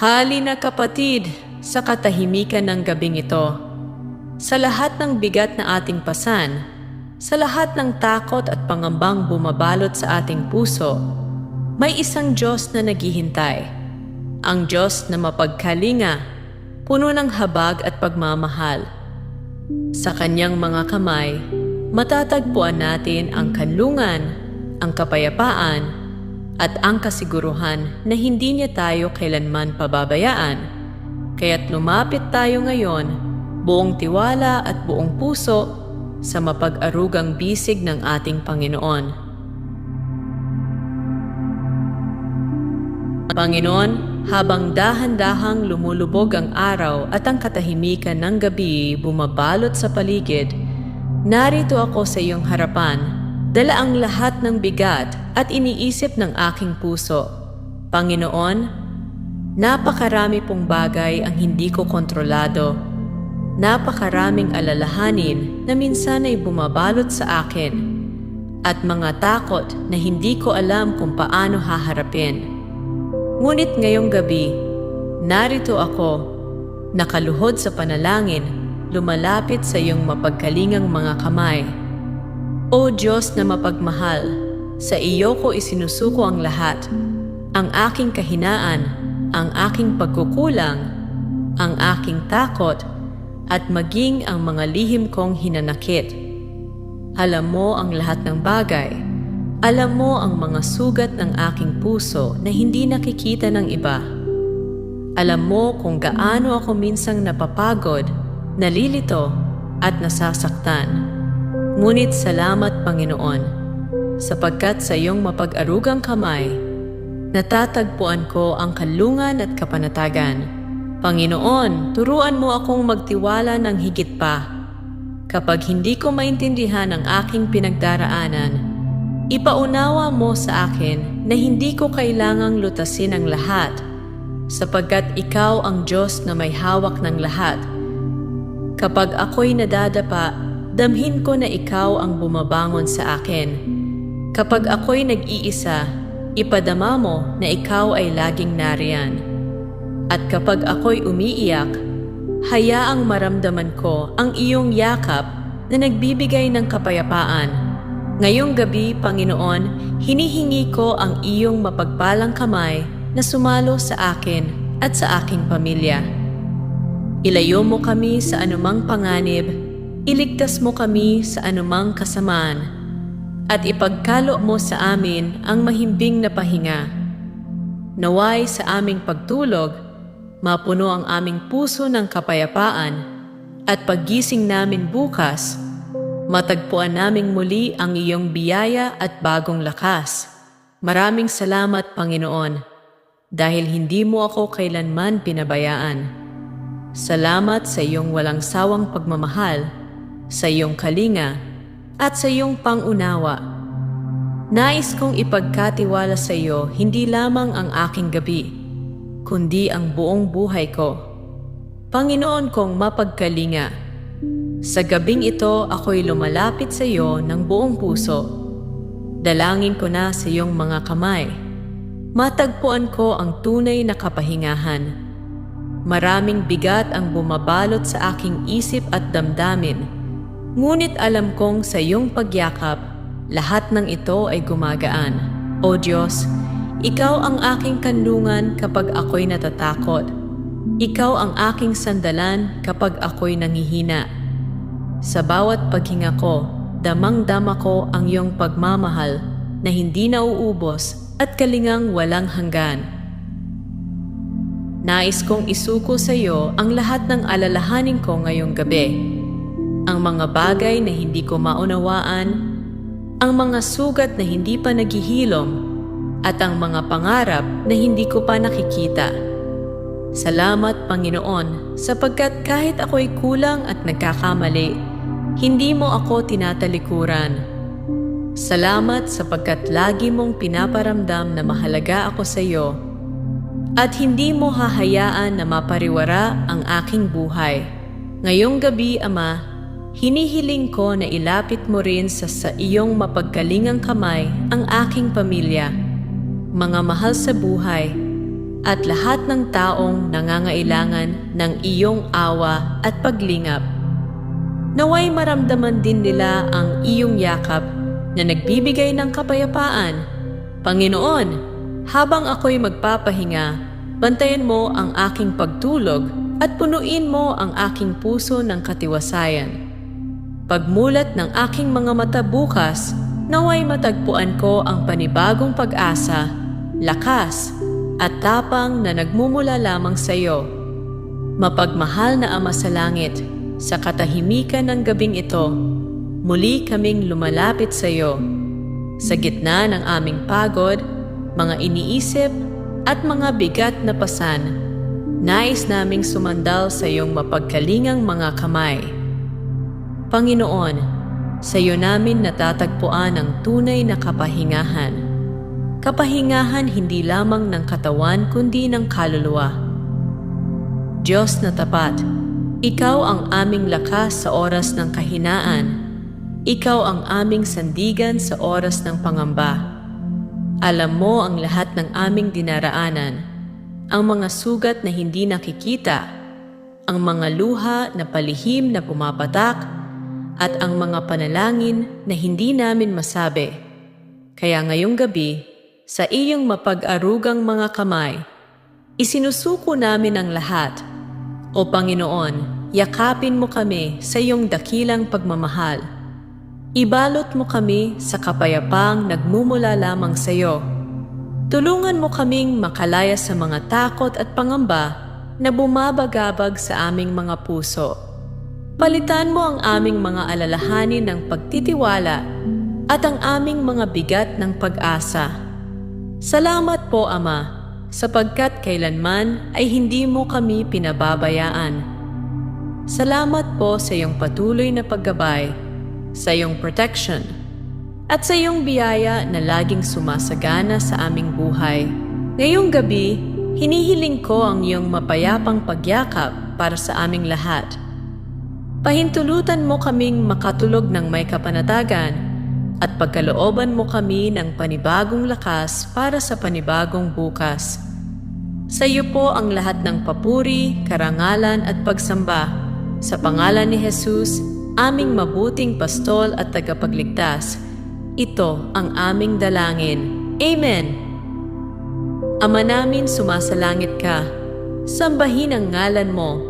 Halina kapatid sa katahimikan ng gabing ito. Sa lahat ng bigat na ating pasan, sa lahat ng takot at pangambang bumabalot sa ating puso, may isang Diyos na naghihintay. Ang Diyos na mapagkalinga, puno ng habag at pagmamahal. Sa kanyang mga kamay, matatagpuan natin ang kanlungan, ang kapayapaan, at ang kasiguruhan na hindi niya tayo kailanman pababayaan. Kaya't lumapit tayo ngayon, buong tiwala at buong puso sa mapag-arugang bisig ng ating Panginoon. Panginoon, habang dahan-dahang lumulubog ang araw at ang katahimikan ng gabi bumabalot sa paligid, narito ako sa iyong harapan Dala ang lahat ng bigat at iniisip ng aking puso. Panginoon, napakarami pong bagay ang hindi ko kontrolado. Napakaraming alalahanin na minsan ay bumabalot sa akin at mga takot na hindi ko alam kung paano haharapin. Ngunit ngayong gabi, narito ako, nakaluhod sa panalangin, lumalapit sa iyong mapagkalingang mga kamay o Diyos na mapagmahal, sa iyo ko isinusuko ang lahat, ang aking kahinaan, ang aking pagkukulang, ang aking takot, at maging ang mga lihim kong hinanakit. Alam mo ang lahat ng bagay. Alam mo ang mga sugat ng aking puso na hindi nakikita ng iba. Alam mo kung gaano ako minsang napapagod, nalilito, at nasasaktan. Ngunit salamat Panginoon, sapagkat sa iyong mapag-arugang kamay, natatagpuan ko ang kalungan at kapanatagan. Panginoon, turuan mo akong magtiwala ng higit pa. Kapag hindi ko maintindihan ang aking pinagdaraanan, ipaunawa mo sa akin na hindi ko kailangang lutasin ang lahat, sapagkat ikaw ang Diyos na may hawak ng lahat. Kapag ako'y nadadapa, damhin ko na ikaw ang bumabangon sa akin. Kapag ako'y nag-iisa, ipadama mo na ikaw ay laging nariyan. At kapag ako'y umiiyak, hayaang maramdaman ko ang iyong yakap na nagbibigay ng kapayapaan. Ngayong gabi, Panginoon, hinihingi ko ang iyong mapagpalang kamay na sumalo sa akin at sa aking pamilya. Ilayo mo kami sa anumang panganib Iligtas mo kami sa anumang kasamaan at ipagkalo mo sa amin ang mahimbing na pahinga. Naway sa aming pagtulog, mapuno ang aming puso ng kapayapaan at paggising namin bukas, matagpuan naming muli ang iyong biyaya at bagong lakas. Maraming salamat, Panginoon, dahil hindi mo ako kailanman pinabayaan. Salamat sa iyong walang sawang pagmamahal sa iyong kalinga at sa iyong pangunawa. Nais kong ipagkatiwala sa iyo hindi lamang ang aking gabi, kundi ang buong buhay ko. Panginoon kong mapagkalinga, sa gabing ito ako'y lumalapit sa iyo ng buong puso. Dalangin ko na sa iyong mga kamay. Matagpuan ko ang tunay na kapahingahan. Maraming bigat ang bumabalot sa aking isip at damdamin Ngunit alam kong sa iyong pagyakap, lahat ng ito ay gumagaan. O Diyos, Ikaw ang aking kanlungan kapag ako'y natatakot. Ikaw ang aking sandalan kapag ako'y nangihina. Sa bawat paghinga ko, damang-dama ko ang iyong pagmamahal na hindi nauubos at kalingang walang hanggan. Nais kong isuko sa iyo ang lahat ng alalahanin ko ngayong gabi ang mga bagay na hindi ko maunawaan, ang mga sugat na hindi pa naghihilom, at ang mga pangarap na hindi ko pa nakikita. Salamat Panginoon sapagkat kahit ako'y kulang at nagkakamali, hindi mo ako tinatalikuran. Salamat sapagkat lagi mong pinaparamdam na mahalaga ako sa iyo at hindi mo hahayaan na mapariwara ang aking buhay. Ngayong gabi, Ama, Hinihiling ko na ilapit mo rin sa, sa iyong mapagkalingang kamay ang aking pamilya, mga mahal sa buhay, at lahat ng taong nangangailangan ng iyong awa at paglingap. Naway maramdaman din nila ang iyong yakap na nagbibigay ng kapayapaan. Panginoon, habang ako'y magpapahinga, bantayan mo ang aking pagtulog at punuin mo ang aking puso ng katiwasayan. Pagmulat ng aking mga mata bukas, naway matagpuan ko ang panibagong pag-asa, lakas, at tapang na nagmumula lamang sa iyo. Mapagmahal na Ama sa Langit, sa katahimikan ng gabing ito, muli kaming lumalapit sa iyo. Sa gitna ng aming pagod, mga iniisip, at mga bigat na pasan, nais naming sumandal sa iyong mapagkalingang mga kamay. Panginoon, sa iyo namin natatagpuan ang tunay na kapahingahan. Kapahingahan hindi lamang ng katawan kundi ng kaluluwa. Diyos na tapat, Ikaw ang aming lakas sa oras ng kahinaan. Ikaw ang aming sandigan sa oras ng pangamba. Alam mo ang lahat ng aming dinaraanan, ang mga sugat na hindi nakikita, ang mga luha na palihim na pumapatak, at ang mga panalangin na hindi namin masabi. Kaya ngayong gabi, sa iyong mapag-arugang mga kamay, isinusuko namin ang lahat. O Panginoon, yakapin mo kami sa iyong dakilang pagmamahal. Ibalot mo kami sa kapayapaang nagmumula lamang sa iyo. Tulungan mo kaming makalaya sa mga takot at pangamba na bumabagabag sa aming mga puso. Palitan mo ang aming mga alalahanin ng pagtitiwala at ang aming mga bigat ng pag-asa. Salamat po, Ama, sapagkat kailanman ay hindi mo kami pinababayaan. Salamat po sa iyong patuloy na paggabay, sa iyong protection, at sa iyong biyaya na laging sumasagana sa aming buhay. Ngayong gabi, hinihiling ko ang iyong mapayapang pagyakap para sa aming lahat. Pahintulutan mo kaming makatulog ng may kapanatagan at pagkalooban mo kami ng panibagong lakas para sa panibagong bukas. Sa iyo po ang lahat ng papuri, karangalan at pagsamba. Sa pangalan ni Jesus, aming mabuting pastol at tagapagligtas. Ito ang aming dalangin. Amen. Ama namin sumasalangit ka. Sambahin ang ngalan mo.